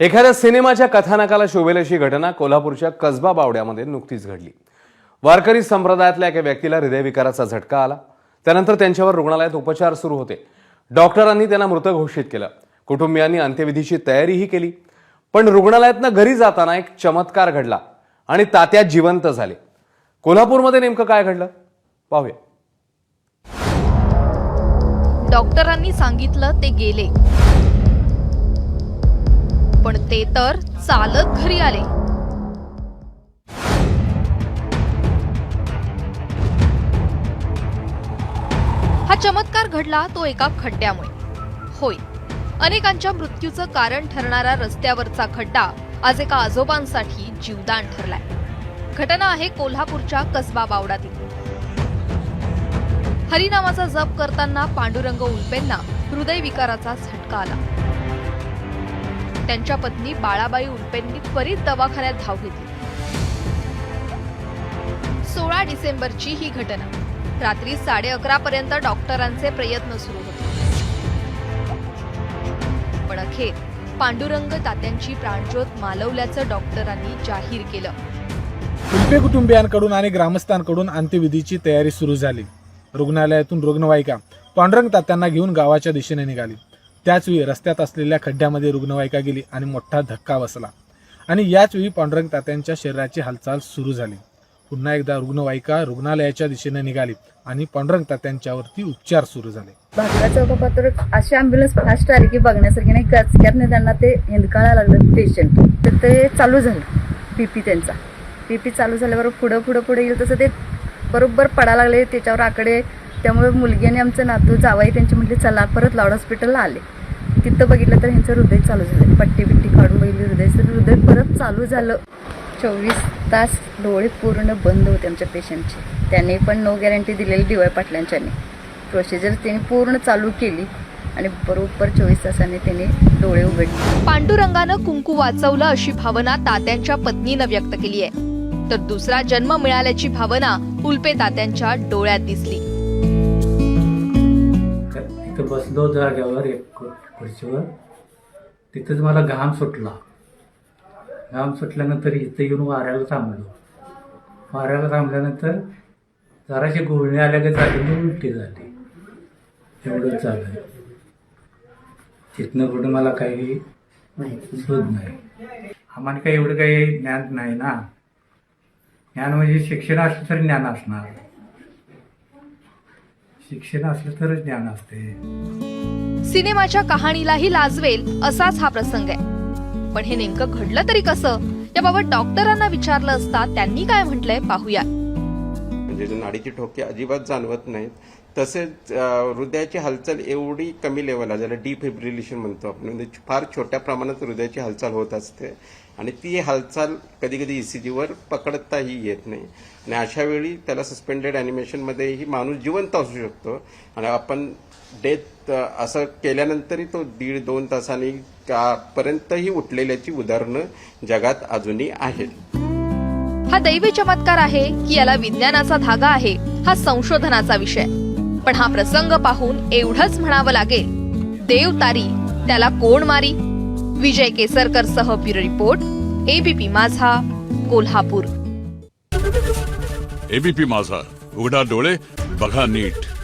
एखाद्या सिनेमाच्या कथानकाला शोभेल अशी घटना कोल्हापूरच्या कसबा बावड्यामध्ये नुकतीच घडली. वारकरी संप्रदायातल्या एका व्यक्तीला हृदयविकाराचा झटका आला. त्यानंतर त्यांच्यावर रुग्णालयात उपचार सुरू होते. डॉक्टरांनी त्यांना मृत घोषित केलं. कुटुंबियांनी अंत्यविधीची तयारीही केली. पण रुग्णालयातनं घरी जाताना एक चमत्कार घडला आणि तात्या जिवंत झाले. कोल्हापूरमध्ये नेमकं काय घडलं? पाहूया. डॉक्टरांनी सांगितलं ते गेले. ते तर चालत घरी आले. हा चमत्कार घडला तो एका खड्ड्यामुळे. होय अनेकांच्या मृत्यूचं कारण ठरणारा रस्त्यावरचा खड्डा आज एका आजोबांसाठी जीवदान ठरलाय. घटना आहे कोल्हापूरच्या कसबा बावडातील. हरिनामाचा जप करताना पांडुरंग उल्पेंना हृदयविकाराचा झटका आला. त्यांच्या पत्नी बाळाबाई उल्पेंनी त्वरित दवाखान्यात धाव घेतली. सोळा डिसेंबरची ही घटना. रात्री साडे अकरा पर्यंत डॉक्टरांचे प्रयत्न सुरू होते. पण अखेर पांडुरंग तात्यांची प्राणज्योत मालवल्याचं डॉक्टरांनी जाहीर केलं. कुलपे कुटुंबियांकडून आणि ग्रामस्थांकडून अंत्यविधीची तयारी सुरू झाली. रुग्णालयातून रुग्णवाहिका पांडुरंग तात्यांना घेऊन गावाच्या दिशेने निघाली. त्याचवेळी रस्त्यात असलेल्या खड्ड्यामध्ये रुग्णवाहिका गेली आणि मोठा धक्का बसला. आणि याच वेळी पांडुरंग तात्यांच्या शरीराची हालचाल सुरू झाली. पुन्हा एकदा रुग्णवाहिका रुग्णालयाच्या दिशेने निघाली आणि पांडुरंग तात्यांच्यावरती उपचार सुरू झाले. भाकरा चौकापा अशी ॲम्ब्युलन्स फास्ट आली की बघण्यासारखी नाही गचक्यातनं त्यांना ते हिंदकाळा लागलं पेशंट तर ते चालू झालं पीपी त्यांचा. पीपी चालू झाल्यावर पुढं पुढं पुढे येईल तसं ते बरोबर पडायला लागले त्याच्यावर आकडे त्यामुळे मुलगी आणि आमचं नातू जावाई त्यांचे म्हटले चला परत लाड हॉस्पिटलला आले. तिथं बघितलं तर ह्यांचं हृदय चालू झालं. पट्टी बिट्टी काढून बघितली हृदय. तर हृदय परत चालू झालं. चोवीस तास डोळे पूर्ण बंद होते आमच्या पेशंटचे. त्यांनी पण नो गॅरंटी दिलेली डी वाय पाटलांच्यानी. प्रोसिजर त्यांनी पूर्ण चालू केली. आणि बरोबर चोवीस तासाने त्यांनी डोळे उघडले. पांडुरंगानं कुंकू वाचवलं अशी भावना तात्यांच्या पत्नीनं व्यक्त केली आहे. तर दुसरा जन्म मिळाल्याची भावना उल्पे तात्यांच्या डोळ्यात दिसली. बसलो खु- खुर्चीवर तिथंच मला घाम सुटला. घाम सुटल्यानंतर इथं येऊन वाऱ्याला थांबलो. वाऱ्याला थांबल्यानंतर जराशी गुळणी आल्या झाली मी उलटी झाली. एवढंच झालं. तिथनं कुठं मला काही शोध नाही. आम्हाला काही एवढं काही ज्ञान नाही ना. ज्ञान म्हणजे शिक्षण असलं तर ज्ञान असणार. शिक्षण असलं तरच ज्ञान असते. सिनेमाच्या कहाणीलाही लाजवेल असाच हा प्रसंग आहे. पण हे नेमकं घडलं तरी कसं? याबाबत डॉक्टरांना विचारलं असता त्यांनी काय म्हटलंय पाहूया. म्हणजे नाडीची ठोके अजिबात जाणवत नाहीत. तसेच हृदयाची हालचाल एवढी कमी लेवलला ज्याला डिफिब्रिलेशन म्हणतो आपण म्हणजे फार छोट्या प्रमाणात हृदयाची हालचाल होत असते. आणि ती हालचाल कधी कधी ईसीजीवर पकडताही येत नाही. आणि अशा वेळी त्याला सस्पेंडेड अॅनिमेशनमध्येही माणूस जिवंत असू शकतो. आणि आपण डेथ असं केल्यानंतरही तो दीड दोन तासांनी का- पर्यंतही उठलेल्याची उदाहरणं जगात अजूनही आहेत. हा दैवी चमत्कार आहे की याला विज्ञानाचा धागा आहे. हा संशोधनाचा विषय. पण हा प्रसंग पाहून एवढंच म्हणावं लागेल. देव तारी त्याला कोण मारी? विजय केसरकर सह ब्युरो रिपोर्ट एबीपी माझा कोल्हापूर. एबीपी माझा उघडा डोळे बघा नीट.